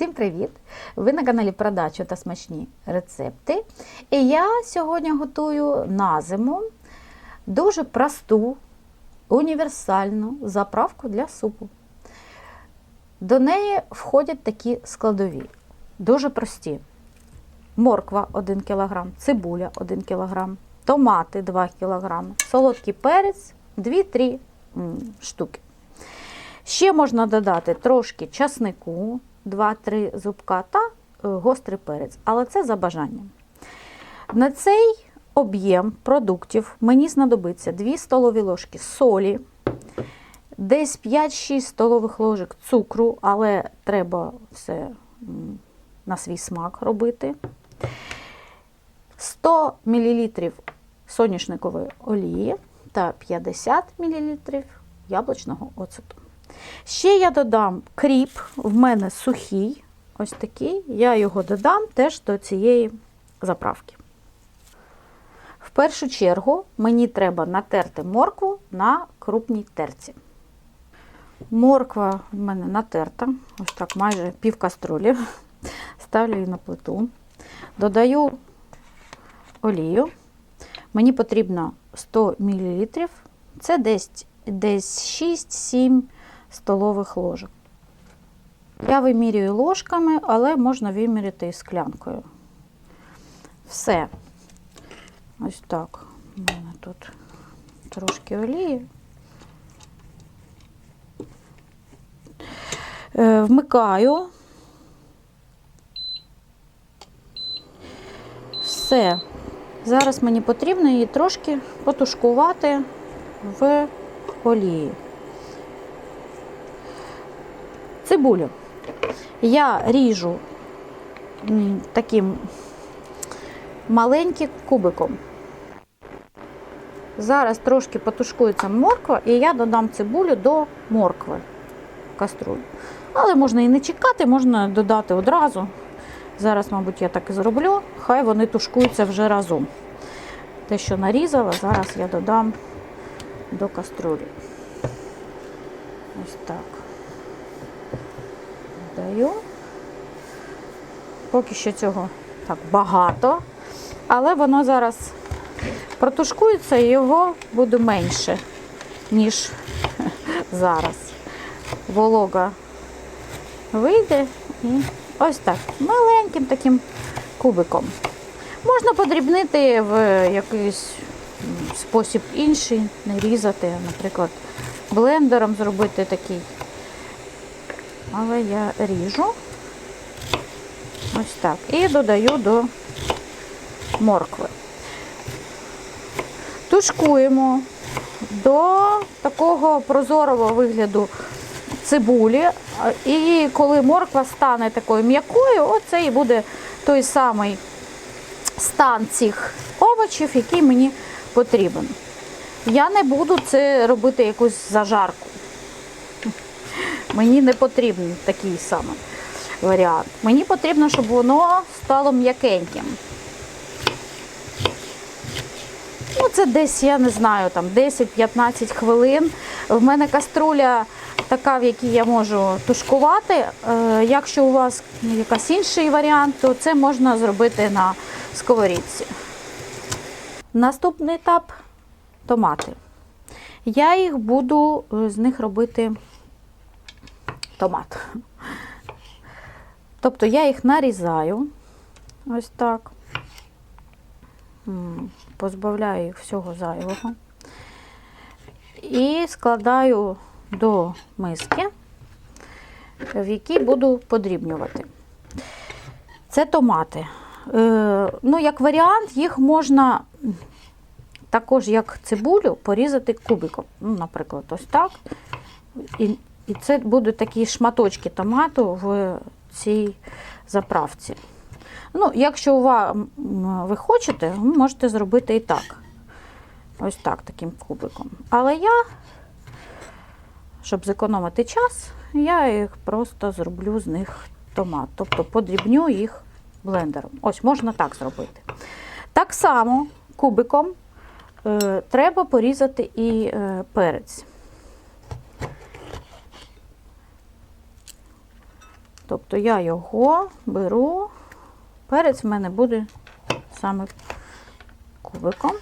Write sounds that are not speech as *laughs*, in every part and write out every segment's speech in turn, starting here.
Всім привіт! Ви на каналі Продачу та смачні рецепти. І я сьогодні готую на зиму дуже просту, універсальну заправку для супу. До неї входять такі складові, дуже прості: морква 1 кг, цибуля 1 кг, томати 2 кг, солодкий перець 2-3 штуки. Ще можна додати трошки часнику, 2-3 зубка та е, гострий перець, але це за бажанням. На цей об'єм продуктів мені знадобиться 2 столові ложки солі, десь 5-6 столових ложок цукру, але треба все на свій смак робити. 100 мл соняшникової олії та 50 мл яблучного оцету. Ще я додам кріп, в мене сухий, ось такий. Я його додам теж до цієї заправки. В першу чергу мені треба натерти моркву на крупній терці. Морква в мене натерта, ось так, майже пів каструлі. Ставлю її на плиту. Додаю олію. Мені потрібно 100 мл. Це десь, десь 6-7 столових ложок. Я вимірюю ложками, але можна виміряти і склянкою. Все. Ось так. У мене тут трошки олії. Е, Вмикаю. Все. Зараз мені потрібно її трошки потушкувати в олії. Цибулю я ріжу таким маленьким кубиком. Зараз трошки потушкується морква, і я додам цибулю до моркви каструлю. Але можна і не чекати, можна додати одразу. Зараз, мабуть, я так і зроблю. Хай вони тушкуються вже разом. Те, що нарізала, зараз я додам до каструлі. Ось так. Даю. Поки що цього так багато, але воно зараз протушкується і його буде менше, ніж *laughs* зараз. Волога вийде і ось так, маленьким таким кубиком. Можна подрібнити в якийсь спосіб інший, не різати, наприклад, блендером зробити такий. Але я ріжу ось так. І додаю до моркви. Тушкуємо до такого прозорого вигляду цибулі. І коли морква стане такою м'якою, оце і буде той самий стан цих овочів, який мені потрібен. Я не буду це робити якусь зажарку. Мені не потрібен такий самий варіант. Мені потрібно, щоб воно стало м'якеньким. Ну, це десь, я не знаю, там 10-15 хвилин. В мене каструля така, в якій я можу тушкувати. Е, Якщо у вас якийсь інший варіант, то це можна зробити на сковорідці. Наступний етап томати. Я їх буду е, з них робити томат. Тобто я їх нарізаю ось так, позбавляю їх всього зайвого і складаю до миски, в якій буду подрібнювати. Це томати. Е, ну, як варіант, їх можна також як цибулю порізати кубиком. Ну, наприклад, ось так. І, і це будуть такі шматочки томату в цій заправці. Ну, якщо у вас, м, ви хочете, ви можете зробити і так. Ось так, таким кубиком. Але я, щоб зекономити час, я їх просто зроблю з них томат. Тобто подрібню їх блендером. Ось, можна так зробити. Так само кубиком е, треба порізати і е, перець. Тобто я його беру, перець в мене буде саме кубиком.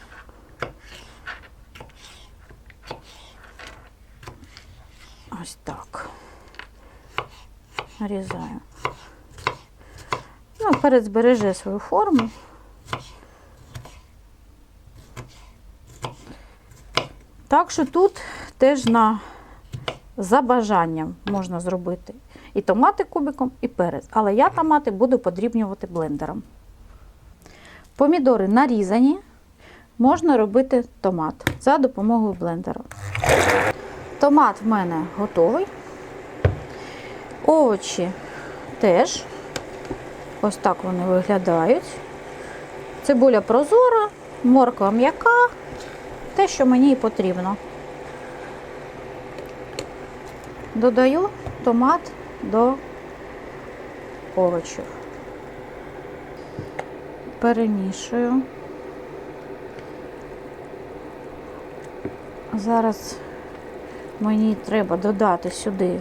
Ось так. Нарізаю. Ну, перець береже свою форму. Так що тут теж на за бажанням можна зробити і томати кубиком, і перець. Але я томати буду подрібнювати блендером. Помідори нарізані, можна робити томат за допомогою блендера. Томат в мене готовий. Овочі теж. Ось так вони виглядають. Цибуля прозора, морква м'яка, те, що мені і потрібно. Додаю томат до овочів. Перемішую. Зараз мені треба додати сюди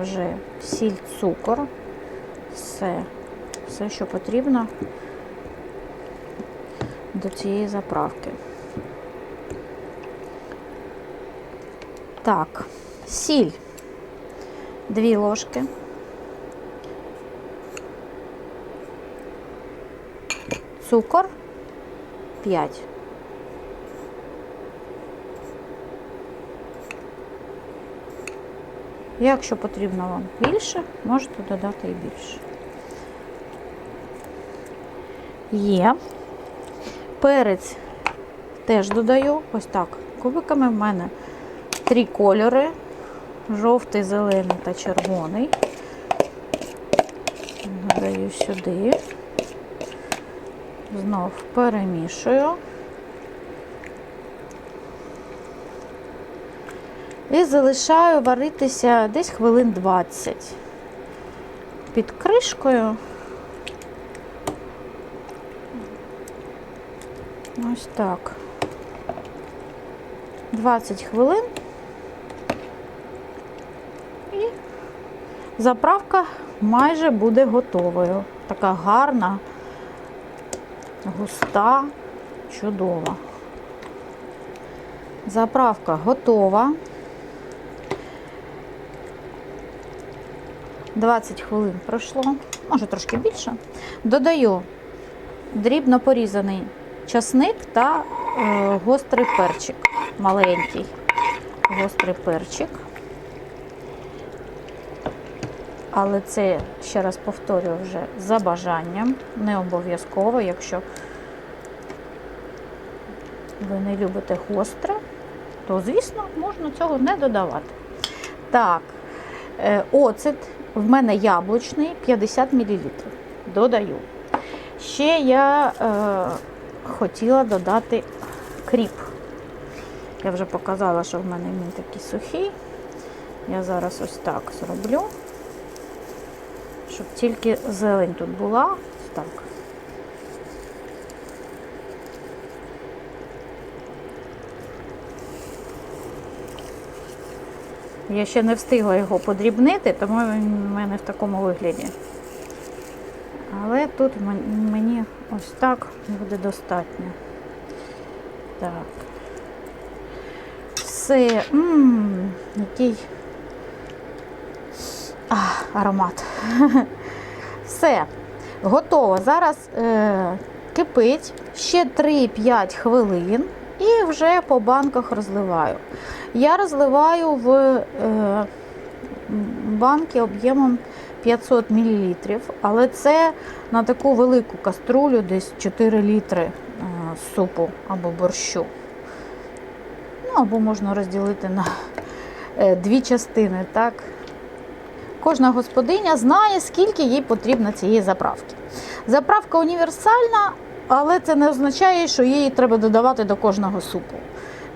вже сіль, цукор, все, все, що потрібно до цієї заправки. Так, сіль. Дві ложки. Цукор 5. Якщо потрібно вам більше, можете додати і більше. Є. Перець теж додаю. Ось так. Кубиками в мене три кольори: жовтий, зелений та червоний. Додаю сюди. Знов перемішую. І залишаю варитися десь хвилин 20 під кришкою. Ось так. 20 хвилин. Заправка майже буде готовою. Така гарна, густа, чудова. Заправка готова. 20 хвилин пройшло, може трошки більше. Додаю дрібно порізаний часник та е, гострий перчик. Маленький гострий перчик. Але це, ще раз повторюю, вже за бажанням, не обов'язково, якщо ви не любите гостре, то, звісно, можна цього не додавати. Так, е, оцет в мене яблучний 50 мл. Додаю. Ще я е, хотіла додати кріп. Я вже показала, що в мене він такий сухий. Я зараз ось так зроблю, щоб тільки зелень тут була. Так. Я ще не встигла його подрібнити, тому він в мене в такому вигляді. Але тут мені ось так буде достатньо. Так. Все. Ммм, який а, аромат. *laughs* Все. Готово. Зараз е, кипить ще 3-5 хвилин і вже по банках розливаю. Я розливаю в е, банки об'ємом 500 мл, але це на таку велику каструлю, десь 4 літри е, супу або борщу. Ну, або можна розділити на е, дві частини. так. Кожна господиня знає, скільки їй потрібно цієї заправки. Заправка універсальна, але це не означає, що її треба додавати до кожного супу.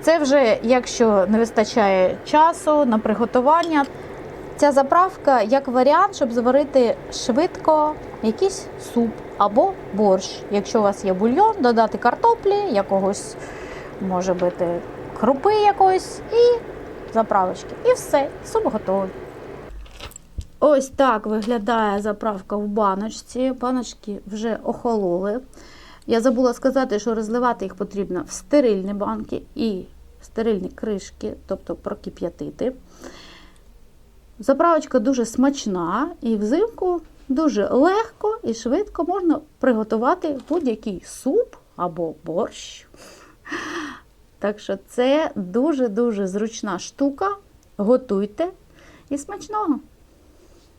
Це вже якщо не вистачає часу на приготування. Ця заправка як варіант, щоб зварити швидко якийсь суп або борщ. Якщо у вас є бульйон, додати картоплі, якогось, може бути, крупи якоїсь і заправочки. І все, суп готовий. Ось так виглядає заправка в баночці. Баночки вже охололи. Я забула сказати, що розливати їх потрібно в стерильні банки і стерильні кришки, тобто прокип'ятити. Заправочка дуже смачна і взимку дуже легко і швидко можна приготувати будь-який суп або борщ. Так що це дуже-дуже зручна штука. Готуйте і смачного!